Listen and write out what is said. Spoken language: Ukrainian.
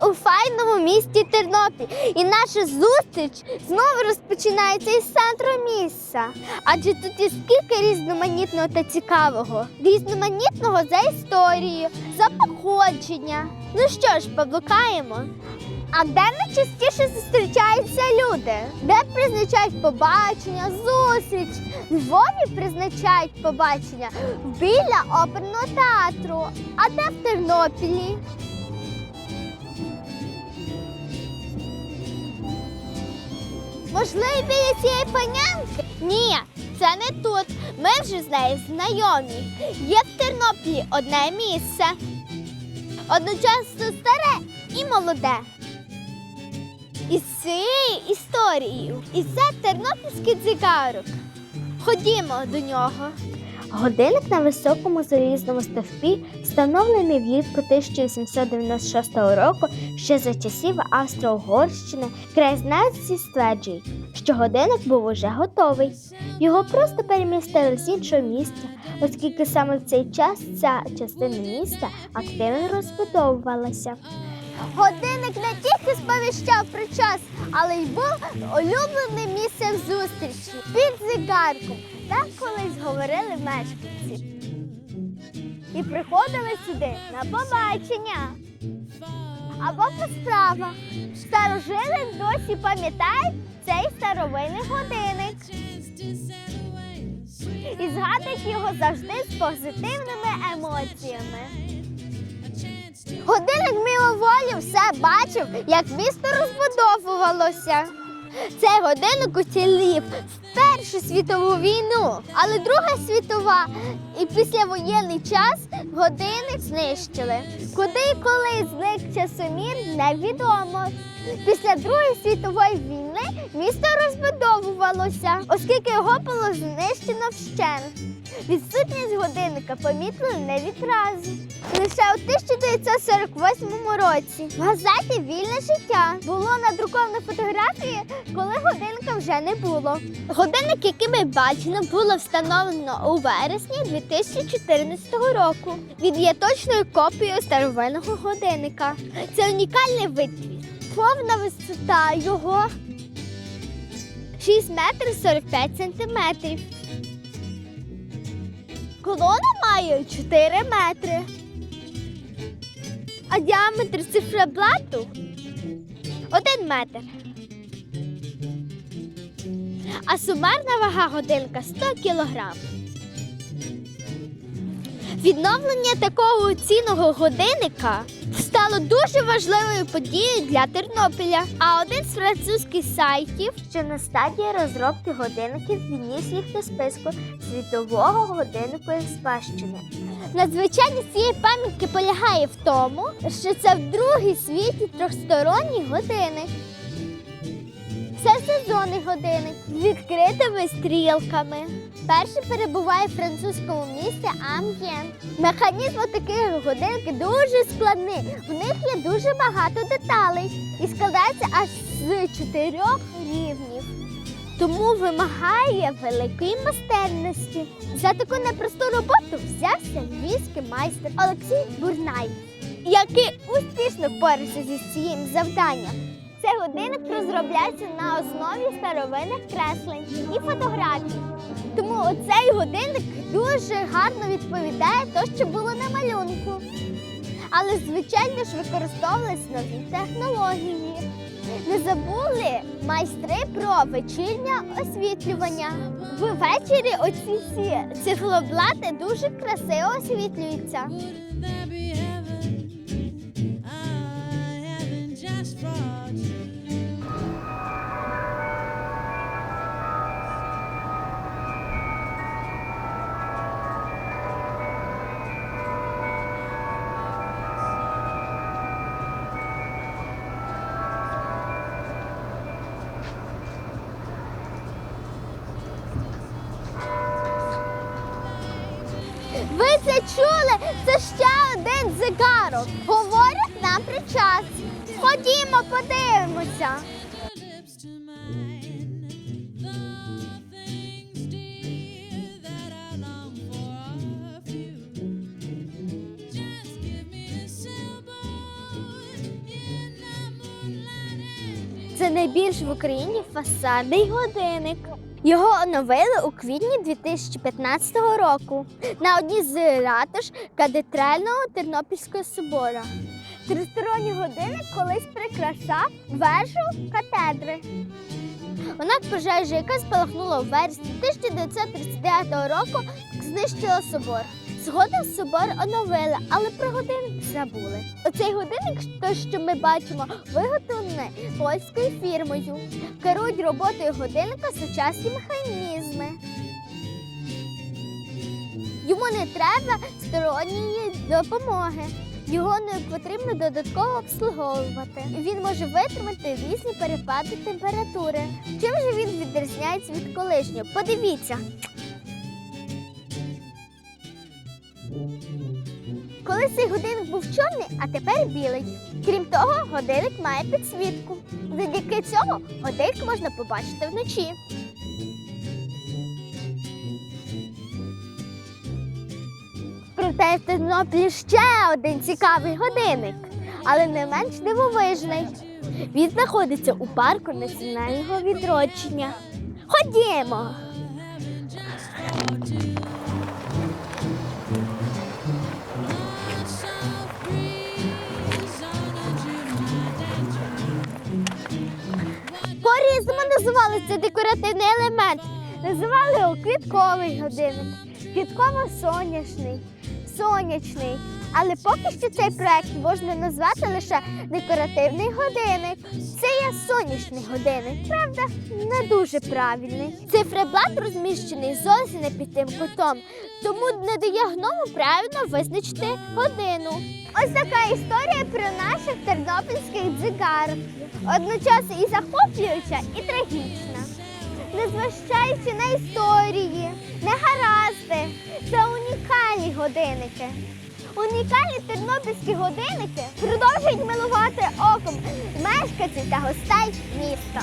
у файному місті Тернопіль. І наша зустріч знову розпочинається із центру місця. Адже тут є скільки різноманітного та цікавого. Різноманітного за історією, за походження. Ну що ж, поблукаємо. А де найчастіше зустрічаються люди? Де призначають побачення, зустріч? Львові призначають побачення біля оперного театру. А де в Тернопілі? Можливо, біля цієї панянки? Ні, це не тут. Ми вже з нею знайомі. Є в Тернопілі одне місце. Одночасно старе і молоде. Із цією історією. І це тернопільський цигарок. Ходімо до нього. Годинник на високому залізному стовпі, встановлений влітку 1896 року, ще за часів Австро-Угорщини, краєзнавці стверджують, що годинник був уже готовий. Його просто перемістили з іншого місця, оскільки саме в цей час ця частина міста активно розбудовувалася. Годинник не тільки сповіщав про час, але й був улюбленим місцем зустрічі під зигарком. Так колись говорили мешканці. І приходили сюди на побачення. Або по справах. Старожили досі пам'ятають цей старовинний годинник. І згадують його завжди з позитивними емоціями. Годинник миловолі все бачив, як місто розбудовувалося. Цей годинник уцілів Першу світову війну, але Друга світова і післявоєнний час годинник знищили. Куди і коли зник часомір, невідомо. Після Другої світової війни місто розбудовувалося, оскільки його було знищено вщент. Відсутність годинника помітили не відразу. Лише у 1948 році в газеті Вільне життя було надруковано фотографії, коли годинника вже не було. Годинник, який ми бачимо, було встановлено у вересні 2014 року. Він є точною копією старовинного годинника. Це унікальний витвір. Повна висота його 6 метрів 45 сантиметрів. Колона має 4 метри. А діаметр циферблату 1 метр. А сумарна вага годинка 100 кілограм. Відновлення такого цінного годинника стало дуже важливою подією для Тернопіля. А один з французьких сайтів, що на стадії розробки годинників відніс їх до списку світового годинникової спадщини. Надзвичайність цієї пам'ятки полягає в тому, що це в другий світі трьохсторонній годинник. Це сезонний годинник з відкритими стрілками. Перший перебуває в французькому місті Амьєн. Механізм таких годинників дуже складний. В них є дуже багато деталей і складається аж з чотирьох рівнів. Тому вимагає великої майстерності. За таку непросту роботу взявся львівський майстер Олексій Бурнай, який успішно впорався зі своїм завданням. Цей годинник розробляється на основі старовинних креслень і фотографій. Тому оцей годинник дуже гарно відповідає то, що було на малюнку. Але, звичайно ж, використовувались нові технології. Не забули майстри про вечірнє освітлювання. Ввечері оці всі цифроблати дуже красиво освітлюються. Зигарок. Говорять нам про час. Ходімо, подивимося. Це найбільш в Україні фасадний годинник. Його оновили у квітні 2015 року на одній з ратуш катедрального Тернопільського собора. Тристоронній годинник колись прикрашав вежу катедри. Однак пожежа, яка спалахнула у вересні 1939 року, знищила собор. Згодом собор оновили, але про годинник забули. Оцей годинник, той, що ми бачимо, виготовлений польською фірмою. Керують роботою годинника сучасні механізми. Йому не треба сторонньої допомоги. Його не потрібно додатково обслуговувати. Він може витримати різні перепади температури. Чим же він відрізняється від колишнього? Подивіться. Колись цей годинник був чорний, а тепер білий. Крім того, годинник має підсвітку. Завдяки цьому годинник можна побачити вночі. Проте в Тернополі ще один цікавий годинник, але не менш дивовижний. Він знаходиться у парку національного відродження. Ходімо! Називали цей декоративний елемент. Називали його квітковий годинник, квітково-сонячний, сонячний. Але поки що цей проект можна назвати лише декоративний годинник. Це є сонячний годинник, правда, не дуже правильний. Циферблат розміщений зовсім не під тим кутом, тому не дає гному правильно визначити годину. Ось така історія про наших тернопільських дзигарок. Одночасно і захоплююча, і трагічна. Незважаючи на історії, унікальні годинники. Унікальні тернопільські годинники продовжують милувати оком мешканців та гостей міста.